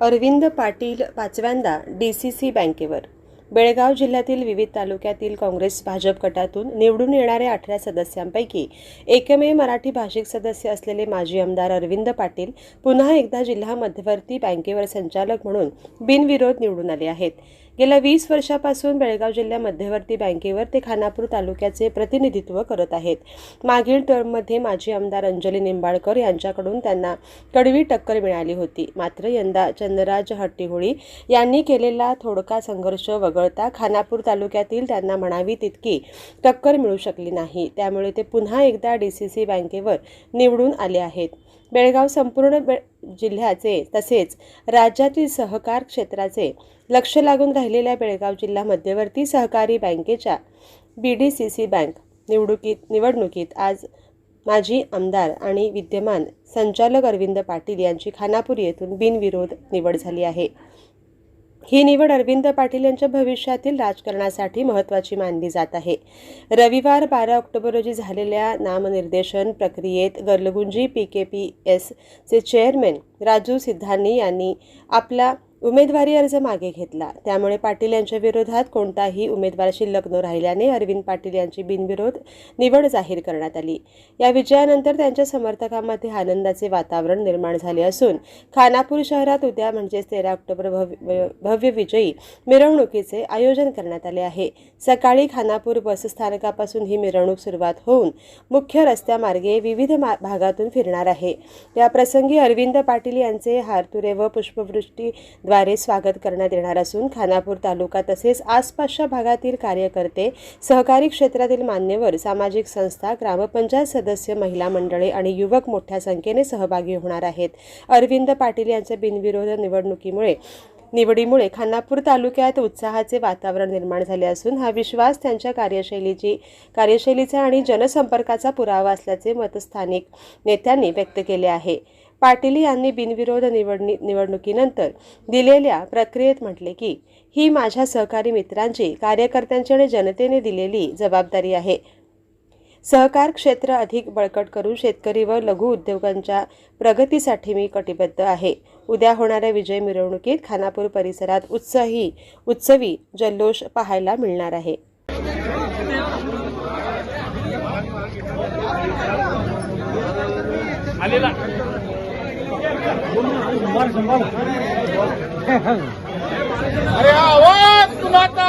अरविंद पाटील पाचव्यांदा D C C बँकेवर. बेळगाव जिल्ह्यातील विविध तालुक्यातील काँग्रेस भाजप गटातून निवडून येणाऱ्या अठरा सदस्यांपैकी एकमेव मराठी भाषिक सदस्य असलेले माजी आमदार अरविंद पाटील पुन्हा एकदा जिल्हा मध्यवर्ती बँकेवर संचालक म्हणून बिनविरोध निवडून आले आहेत. गेल्या वीस वर्षापासून बेळगाव जिल्हा मध्यवर्ती बँकेवर ते खानापूर तालुक्याचे प्रतिनिधित्व करत आहेत. मागील टर्ममध्ये माजी आमदार अंजली निंबाळकर यांच्याकडून त्यांना कडवी टक्कर मिळाली होती. मात्र यंदा चंद्रराज हट्टीहोळी यांनी केलेला थोडका संघर्ष वगळता खानापूर तालुक्यातील त्यांना म्हणावी तितकी टक्कर मिळू शकली नाही. त्यामुळे ते पुन्हा एकदा डी सी सी बँकेवर निवडून आले आहेत. बेळगाव संपूर्ण बे जिल्ह्याचे तसेच राज्यातील सहकार क्षेत्राचे लक्ष लागून राहिलेल्या बेळगाव जिल्हा मध्यवर्ती सहकारी बँकेच्या B D C C bank निवडणुकीत निवडणुकीत आज माजी आमदार आणि विद्यमान संचालक अरविंद पाटील यांची खानापूर येथून बिनविरोध निवड झाली आहे. ही निवड अरविंद पाटील यांच्या भविष्यातील राजकारणासाठी महत्त्वाची मानली जात आहे. रविवार बारा ऑक्टोबर रोजी झालेल्या नामनिर्देशन प्रक्रियेत गर्लगुंजी पी के पी एसचे चेअरमॅन राजू सिद्धांनी यांनी आपला उमेदवारी अर्ज मागे घेतला. त्यामुळे पाटील यांच्या विरोधात कोणताही उमेदवार शिल्लक न राहिल्याने अरविंद पाटील यांची बिनविरोध निवड जाहीर करण्यात आली. या विजयानंतर त्यांच्या समर्थकांमध्ये आनंदाचे वातावरण निर्माण झाले असून खानापूर शहरात उद्या म्हणजेच तेरा ऑक्टोबर भव्य भव्य विजयी मिरवणुकीचे आयोजन करण्यात आले आहे. सकाळी खानापूर बसस्थानकापासून ही मिरवणूक सुरुवात होऊन मुख्य रस्त्यामार्गे विविध मा भागातून फिरणार आहे. या प्रसंगी अरविंद पाटील यांचे हारतुरे व पुष्पवृष्टी द्वारे स्वागत करण्यात येणार असून खानापूर तालुका तसेच आसपासच्या भागातील कार्यकर्ते सहकारी क्षेत्रातील मान्यवर सामाजिक संस्था ग्रामपंचायत सदस्य महिला मंडळे आणि युवक मोठ्या संख्येने सहभागी होणार आहेत. अरविंद पाटील यांच्या बिनविरोध निवडणुकीमुळे निवडीमुळे खानापूर तालुक्यात उत्साहाचे वातावरण निर्माण झाले असून हा विश्वास त्यांच्या कार्यशैलीची कार्यशैलीचा आणि जनसंपर्काचा पुरावा असल्याचे मत स्थानिक नेत्यांनी व्यक्त केले आहे. पाटील यांनी बिनविरोध निवडणी निवडणुकीनंतर दिलेल्या प्रक्रियेत म्हटले की ही माझ्या सहकारी मित्रांची कार्यकर्त्यांची आणि जनतेने दिलेली जबाबदारी आहे. सहकार क्षेत्र अधिक बळकट करून शेतकरी व लघु उद्योगांच्या प्रगतीसाठी मी कटिबद्ध आहे. उद्या होणाऱ्या विजय मिरवणुकीत खानापूर परिसरात उत्साही उत्सवी जल्लोष पाहायला मिळणार आहे. आलेला. अरे आवाज कुणाचा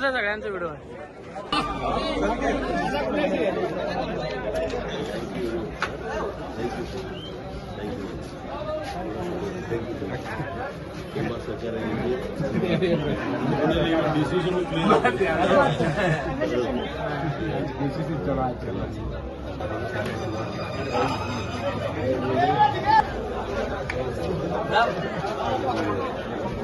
सगळ्यांचा व्हिडिओ आहे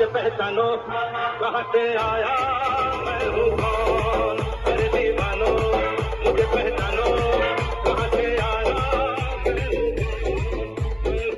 मुझे पहचानो कहाँ से आया?